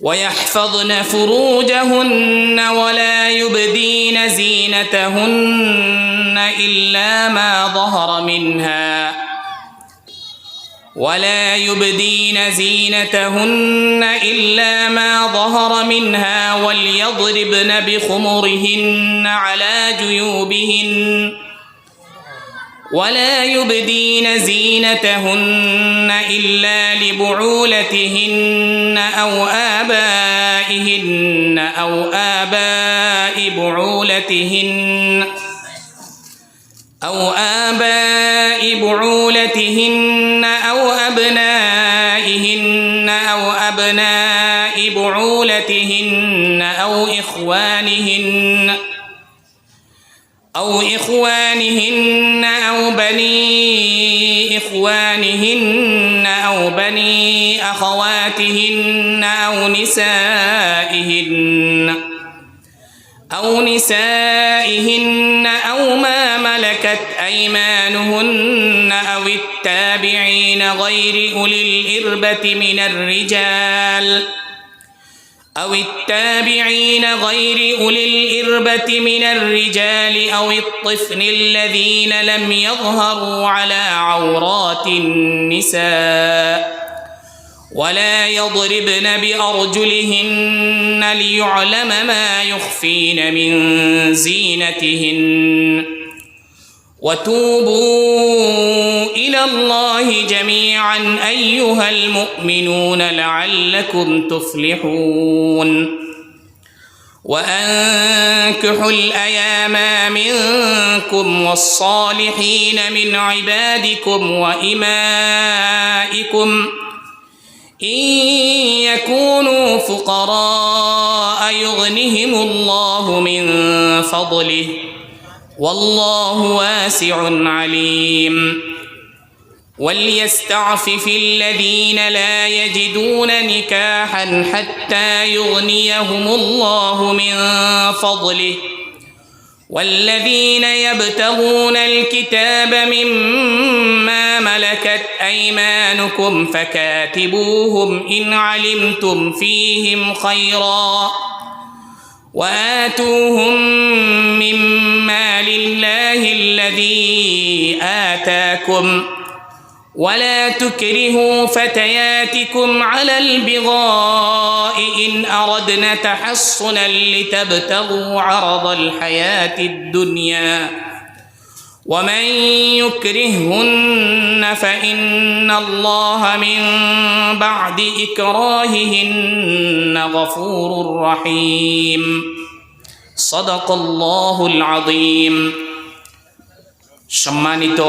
ويحفظن فروجهن ولا يبدين زينتهن إلا ما ظهر منها ولا يبدين زينتهن إلا ما ظهر منها وليضربن بخمرهن على جيوبهن ولا يبدين زينتهن إلا لبعولتهن أو آبائهن أو آباء بعولتهن أو آباء بعولتهن أو أبنائهن أو أبناء بعولتهن أو إخوانهن أو إخوانهن أو بني إخوانهن أو بني أخواتهن أو نسائهن أو نسائهن أو ما ملكت أيمانهن أو التابعين غير أولي الإربة من الرجال ۖ أو التابعين غير أولي الإربة من الرجال أو الطفل الذين لم يظهروا على عورات النساء ولا يضربن بأرجلهن ليعلم ما يخفين من زينتهن وتوبوا إلى الله جميعا أيها المؤمنون لعلكم تفلحون. وأنكحوا الأيام منكم والصالحين من عبادكم وإمائكم. إن يكونوا فقراء يغنهم الله من فضله. والله واسع عليم. وليستعفف الذين لا يجدون نكاحا حتى يغنيهم الله من فضله. والذين يبتغون الكتاب مما ملكت أيمانكم فكاتبوهم إن علمتم فيهم خيرا. وآتوهم مما لله الذي آتاكم ولا تكرهوا فتياتكم على البغاء ان اردنا تحصنا لتبتغوا عرض الحياه الدنيا ومن يكرهن فان الله من بعد اكراههن غفور رحيم صدق الله العظيم সম্মানিত